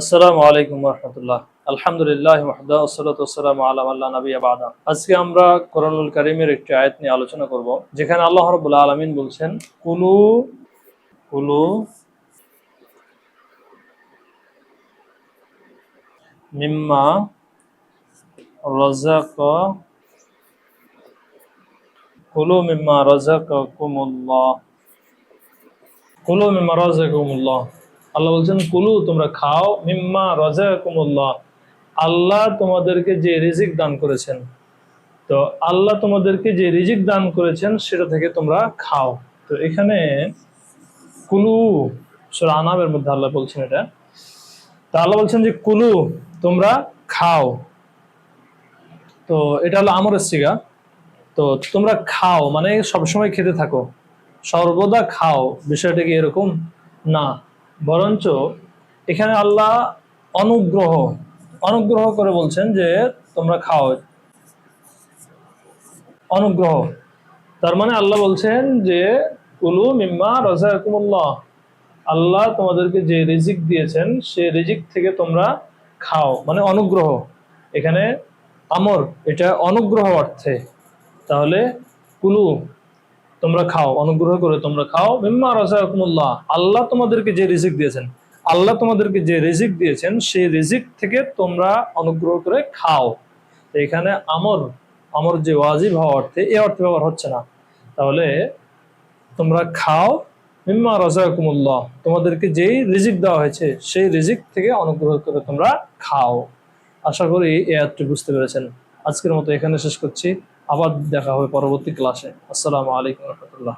আসসালামু আলাইকুম রহমতুল্লাহ। আলহামদুলিল্লাহ ওয়াহদা ওসলাত ওসালাম আলাম আল্লাহ নবী আবাদা আজকে আমরা কোরআনুল কারিমের একটি আয়াত নিয়ে আলোচনা করব, যেখানে আল্লাহ রাব্বুল আলামিন বলছেন, কুলু কুলু, মিম্মা রাজাক কুলু মিম্মা রাজাকাকুমুল্লাহ কুলু মিম্মা রাজাকাকুমুল্লাহ আল্লাহ বলছেন, কুলু, তোমরা খাও, মিম্মা রাজাকুমুল্লাহ আল্লাহ তোমাদেরকে যে রিজিক দান করেছেন, তো আল্লাহ তোমাদেরকে যে রিজিক দান করেছেন, সেটা থেকে তোমরা খাও। তো এখানে কুলু, সুরা আনাবের মধ্যে আল্লাহ বলছেন এটা। তা আল্লাহ বলছেন যে, কুলু, তোমরা খাও। তো এটা হলো আমরের সিগা। তো তোমরা খাও মানে সবসময় খেতে থাকো। সর্বদা খাও, বিষয়টা কি এরকম? না। বরঞ্চ এখানে আল্লাহ অনুগ্রহ অনুগ্রহ করে বলছেন যে তোমরা খাও। অনুগ্রহ। তার মানে আল্লাহ বলছেন যে, কুলু মিম্মা রাজাকুমুল্লাহ আল্লাহ তোমাদেরকে যে রিজিক দিয়েছেন, সে রিজিক থেকে তোমরা খাও। মানে অনুগ্রহ। এখানে আমর, এটা অনুগ্রহ অর্থে। তাহলে কুলু তোমরা খাও, অনুগ্রহ করে তোমরা খাও। মিম্মা রাজাকুমুল্লাহ আল্লাহ তোমাদেরকে যে রিজিক দিয়েছেন, আল্লাহ তোমাদেরকে যে রিজিক দিয়েছেন, সেই রিজিক থেকে তোমরা অনুগ্রহ করে খাও। এখানে আমর আমর যে ওয়াজিব হওয়া অর্থে, এ অর্থে ব্যবহার হচ্ছে না। তাহলে তোমরা খাও। মিম্মা রাজাকুমুল্লাহ তোমাদেরকে যেই রিজিক দেওয়া হয়েছে, সেই রিজিক থেকে অনুগ্রহ করে তোমরা খাও। আশা করি এ আয়াতটি বুঝতে পেরেছেন। আজকের মতো এখানে শেষ করছি। আবার দেখা হবে পরবর্তী ক্লাসে। আসসালামু আলাইকুম রহমতুল্লাহ।